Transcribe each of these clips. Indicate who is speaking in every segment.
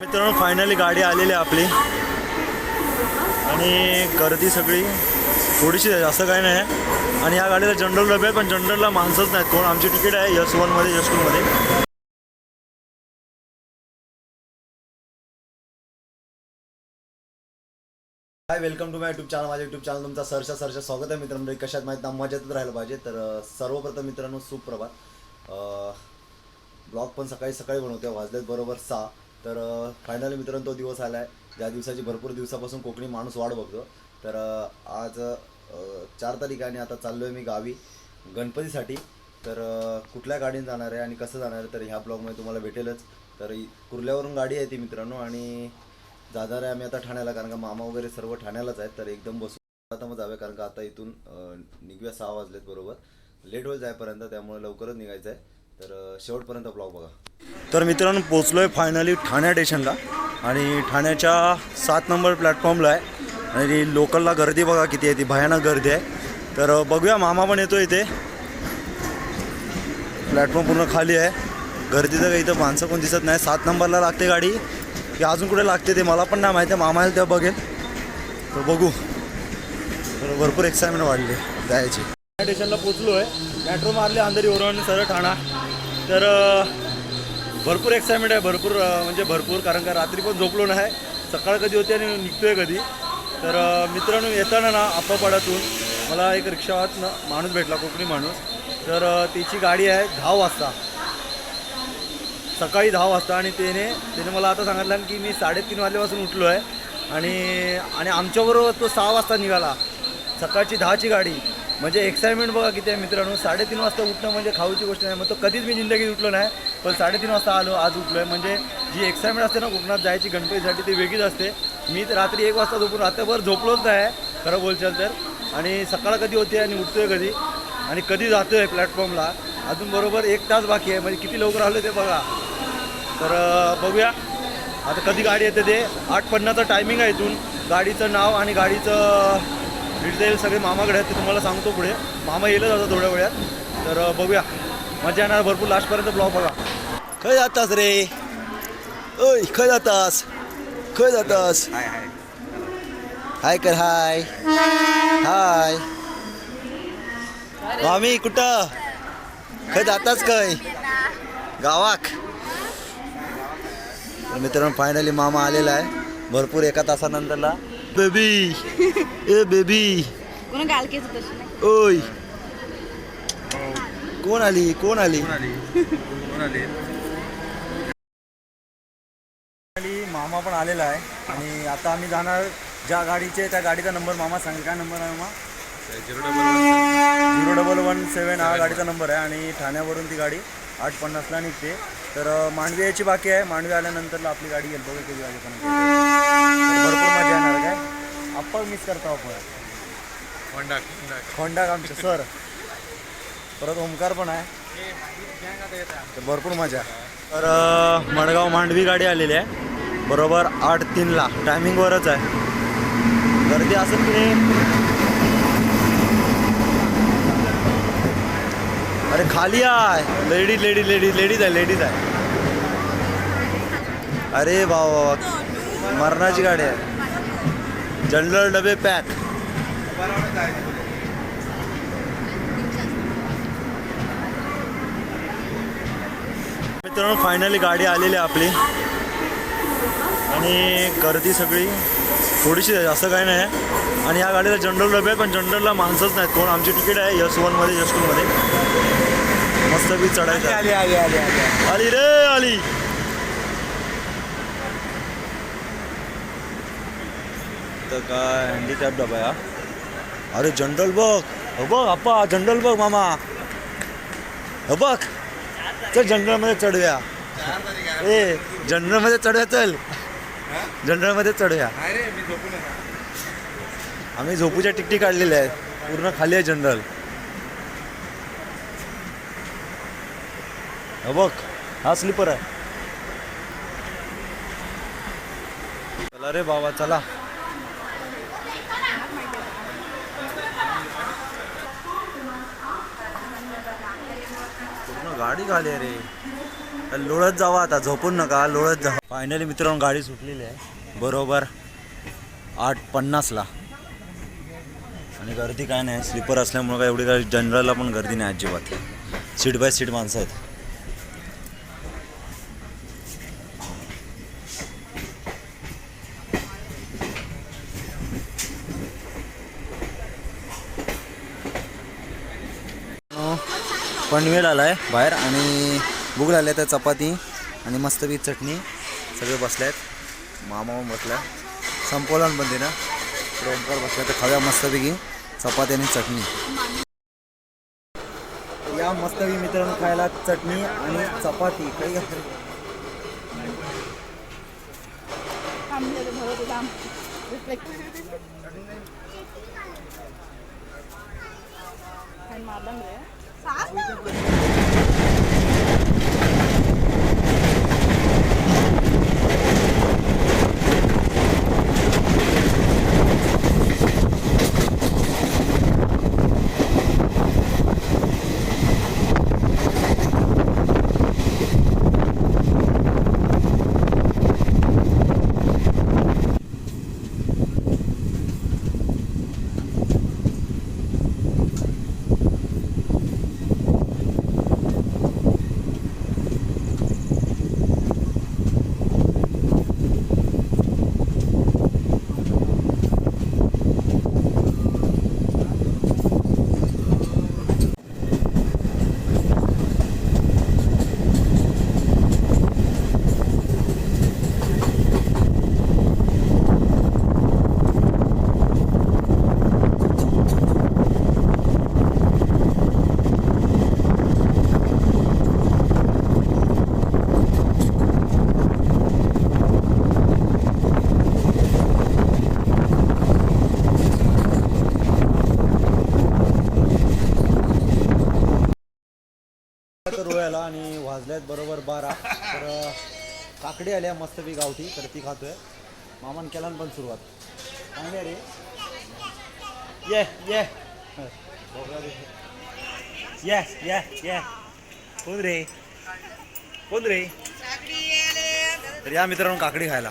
Speaker 1: मित्रांनो फायनली गाडी आलेली आहे आपली. आणि गर्दी सगळी थोडीशी जास्त काही नाही आणि या गाडीला जनरल डबे आहे पण जनरलला माणसंच नाहीत. कोण आमची तिकीट आहे? यस वनमध्ये यस टूमध्ये hi welcome to my YouTube channel माझ्या युट्यूब चॅनल तुमचा सरशा सरशा स्वागत आहे मित्रांनो. कशात माहीत ना मजेतच राहिलं पाहिजे. तर सर्वप्रथम मित्रांनो सुप्रभात. ब्लॉग पण सकाळी सकाळी बनवते वाजलेत बरोबर सहा. तर फायनली मित्रांनो तो दिवस आला आहे ज्या दिवसाची भरपूर दिवसापासून कोकणी माणूस वाट बघतो. तर आज चार तारीख आणि आता चाललो आहे मी गावी गणपतीसाठी. तर कुठल्या गाडीने जाणार आहे आणि कसं जाणार आहे तर ह्या ब्लॉगमध्ये तुम्हाला भेटेलच. तर कुर्ल्यावरून गाडी आहे ती मित्रांनो आणि जाणार आहे आम्ही आता ठाण्याला कारण का मामा वगैरे सर्व ठाण्यालाच आहेत. तर एकदम बसू आता मग जाऊया कारण का आता इथून निघूया सहा वाजलेत बरोबर. लेट होईल जायपर्यंत त्यामुळे लवकरच निघायचं आहे तर शेवटपर्यंत ब्लॉग बघा. तर मित्रांनो पोचलो आहे फायनली ठाण्या स्टेशनला आणि ठाण्याच्या सात नंबर प्लॅटफॉर्मला आहे. आणि लोकलला गर्दी बघा किती आहे ती भयानक गर्दी आहे. तर बघूया मामा पण येतो इथे. प्लॅटफॉर्म पूर्ण खाली आहे. गर्दी तर काही इथं माणसं पण दिसत नाही. सात नंबरला लागते गाडी. की अजून कुठे लागते ते मला पण नाही माहिती आहे. मामा येईल तेव्हा बघेल. तर बघू. तर भरपूर एक्साइटमेंट वाढली जायची. स्टेशनला पोचलो आहे मेट्रो मारले अंधेरी ओरवण सरळ ठाणा. तर भरपूर एक्साइटमेंट आहे भरपूर म्हणजे भरपूर कारण का रात्री पण झोपलो नाही. सकाळ कधी होती आणि निघतोय कधी. तर मित्रांनो येताना ना अप्पापाड्यातून मला एक रिक्षावात माणूस भेटला कोकणी माणूस. तर त्याची तिची गाडी आहे दहा वाजता. सकाळी दहा वाजता आणि त्याने त्याने मला आता सांगितलं की मी साडेतीन वाजल्यापासून उठलो आहे आणि आणि आमच्याबरोबर तो सहा वाजता निघाला. सकाळची दहाची गाडी. म्हणजे एक्साइटमेंट बघा किती आहे मित्रांनो. साडेतीन वाजता उठणं म्हणजे खाऊची गोष्ट नाही. मग तो कधीच मी जिंदगीत उठलो नाही. पण साडेतीन वाजता आलो आज उठलो आहे म्हणजे जी एक्साइटमेंट असते ना कोकणात जायची गणपतीसाठी ती वेगळीच असते. मी तर रात्री एक वाजता झोपून रात्रभर झोपलोच नाही. खरं बोलचाल तर. आणि सकाळ कधी होते आणि उठतोय कधी? आणि कधी जातो आहे प्लॅटफॉर्मला अजून बरोबर एक तास बाकी आहे. म्हणजे किती लवकर आलो ते बघा. तर बघूया. आता कधी गाडी येते ते? आठ पन्नाचं टायमिंग आहे इथून. गाडीचं नाव आणि गाडीचं डिटेल सगळे मामाकडे आहेत ते तुम्हाला सांगतो पुढे. मामा येईलच आता थोड्या वेळात. तर बघूया. मजा येणार भरपूर. लास्टपर्यंत ब्लॉग बघा. खय जातास रे. ओय खय जातास. खय जातास. हाय कर हाय. हाय. मामी कुठं? खय जातास खय गावाक. तर मित्रांनो फायनली मामा आलेला आहे. भरपूर एका तासानंतरला. बेबी ए बेबी.
Speaker 2: तशी नाही
Speaker 1: ओय. कोण आली? कोण आली? मामा पण आलेला आहे. आणि आता आम्ही जाणार ज्या गाडीचे त्या गाडीचा नंबर मामा सांगेल. काय नंबर आहे मामा? झिरो डबल वन सेवन हा गाडीचा नंबर आहे. आणि ठाण्यावरून ती गाडी आठ पन्नासला निघते. तर मांडवी यायची बाकी आहे. मांडवी आल्यानंतरला आपली गाडी येईल. बघू किती वाजेपर्यंत भरपूर मजा येणार काय? आपण मिस करतो आपण. होंडा आमचे सर. परत ओमकार पण आहे. तर भरपूर मजा. तर मडगाव मांडवी गाडी आलेली आहे. बरोबर आठ तीनला. टायमिंगवरच आहे. गर्दी असेल की नाही? अरे खाली आहे लेडीज लेडीज लेडीज लेडीज आहे लेडीज आहे अरे वा मरणाची गाडी आहे जनरल डबे पॅक मित्रांनो फायनली गाडी आलेली आहे आपली. आणि गर्दी सगळी थोडीशी असं काही नाही आणि या गाडीला जनरल डबे आहेत पण जनरलला माणसंच नाहीत. कोण? आमची तिकीट आहे यस वनमध्ये यस टूमध्ये मस्त बी चढायचं.
Speaker 3: आली आली आली आली
Speaker 1: आली. रे आली. तर काय हँडिकॅप डबा हा अरे जनरल बघ. हो बघ आप्पा जनरल बघ मामा. हो बघ. चल जनरलमध्ये चढूया. ए जनरलमध्ये चढूया चल. जनरलमध्ये चढूया.
Speaker 3: अरे मी झोपून आहे.
Speaker 1: आम्ही झोपूच्या टिकटी काढलेल्या आहेत. पूर्ण खाली आहे जनरल. बघ हा स्लीपर आहे. चला रे बाबा चला. पूर्ण गाडी खाली आहे रे. लोळत जावा आता झोपून नका लोळत जा फायनली मित्रांनो गाडी सुटलेली आहे. बरोबर आठ पन्नासला. आणि गर्दी काय नाही. स्लीपर असल्यामुळे काय एवढी काय जनरलला पण गर्दी नाही अजिबात. सीट बाय सीट माणसं आहेत. पनवेल आला आहे बाहेर आणि भूक लागल्या तर चपाती आणि मस्तपैकी चटणी. सगळे बसले आहेत मामा पण बसला संपवला पण ना इकडे ओंकार बसला तर खाव्या मस्तपैकी चपाती आणि चटणी. या मस्त मित्रांनो खायला चटणी आणि चपाती काही
Speaker 2: मारलं
Speaker 1: रोयाला आणि वाजल्यात बरोबर बारा. तर काकडी आल्या मस्तपैकी गावठी तर ती खातोय. मामान केला पण सुरुवात. चांगली रे. ये ये. ये ये ये. कोण रे? कोण रे? तर या मित्रांनो काकडी खायला.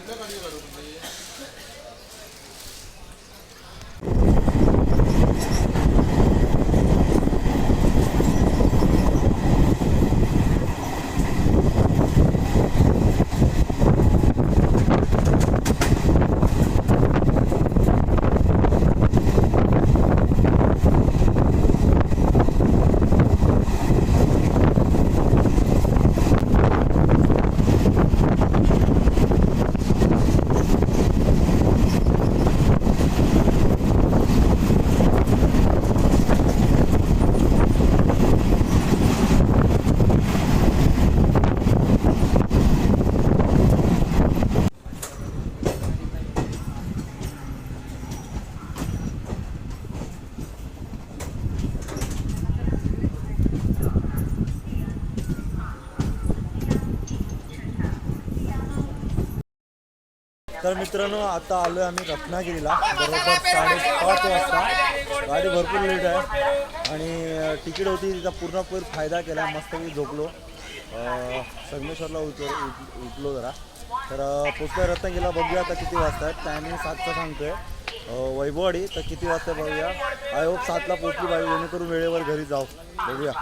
Speaker 1: तर मित्रांनो आता आलोय आम्ही रत्नागिरीला. बरोबर साडेपाच वाजता. गाडी भरपूर लेट आहे. आणि तिकीट होती तिचा पूर्णपूर फायदा केला. मस्तपैकी झोपलो. संगमेश्वरला उतर उठलो जरा. तर अं, रत्नागिरीला. बघूया आता किती वाजता आहेत. टायमिंग सातचा सांगतोय. अं, वैभववाडी तर किती वाजता बघूया. आय होप सातला पोचली पाहिजे. जेणेकरून वेळेवर घरी जाऊ. बघूया.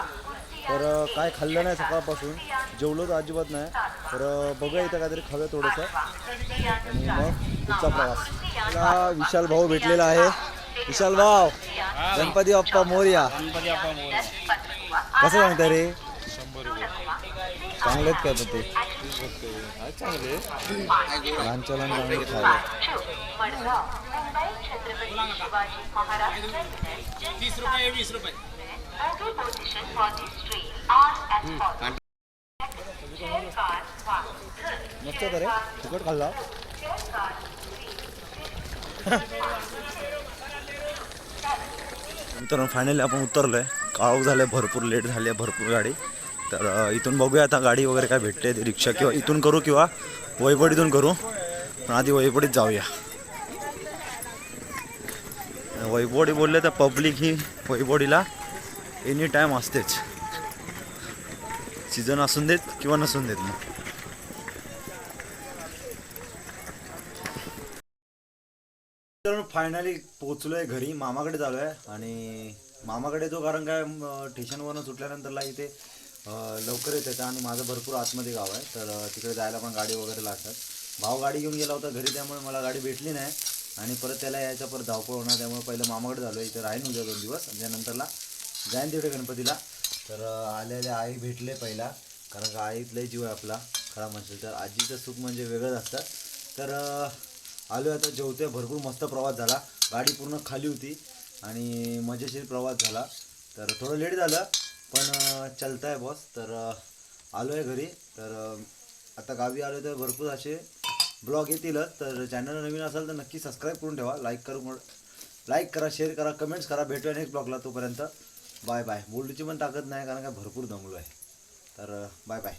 Speaker 1: तर काय खाल्लं नाही सकाळपासून. जेवलो तर अजिबात नाही. तर बघूया इथं काहीतरी खाव्या थोडंसं. आणि मग पुढचा प्रवास. मला विशाल भाऊ भेटलेला आहे. विशाल भाऊ गणपती बाप्पा मोर्या.
Speaker 3: मोरया.
Speaker 1: कसं सांगता रे? चांगलेच काय पण ते.
Speaker 3: आहे
Speaker 1: लहानच्या लहान चांगले खायला
Speaker 3: तीस रुपये वीस रुपये
Speaker 1: मस्त होतं रे फुकट खाल्ला. मित्रांनो फायनली आपण उतरलोय. काळोख झाले भरपूर लेट झाली आहे भरपूर गाडी. तर अ, इथून बघूया आता गाडी वगैरे काय भेटते ते रिक्षा किंवा इथून करू किंवा वैपडीतून करू. पण आधी वैपडीत जाऊया. वैभवडी बोलले तर पब्लिक ही वैभवडीला एनी टाईम असतेच. सीझन असून देत किंवा नसून देत मग फायनली पोचलोय घरी. मामाकडे चालू आहे आणि मामाकडे तो कारण काय स्टेशनवरनं सुटल्यानंतरला इथे लवकर येत आणि माझं भरपूर आतमध्ये गाव आहे. तर तिकडे जायला पण गाडी वगैरे लागतात. भाव गाडी घेऊन गेला होता घरी त्यामुळे मला गाडी भेटली नाही. आणि परत त्याला यायचा परत धावपळ होणार त्यामुळे पहिलं मामाकडे झालो इथे राहीन उद्या दोन दिवस. आणि त्यानंतरला जाईन तेवढे गणपतीला. तर आलेले आई भेटले पहिला. कारण का आईतलाही जीव आहे आपला खरा म्हणशील तर. आजीचं सुख म्हणजे वेगळंच असतं. तर आलो आता जेवते भरपूर मस्त प्रवास झाला. गाडी पूर्ण खाली होती आणि मजेशीर प्रवास झाला. तर थोडं लेट झालं पण चलता आहे बॉस. तर आलो आहे घरी. तर आता गावी आलो तर भरपूर असे ब्लॉग येतीलच. तर चॅनल नवीन असाल तर नक्की सबस्क्राईब करून ठेवा. लाईक करू लाईक करा शेअर करा कमेंट्स करा. भेटूया नेक्स्ट ब्लॉगला तोपर्यंत. Bye bye. बोलूची पण ताकद नाही कारण काय भरपूर दमलो आहे तर बाय बाय.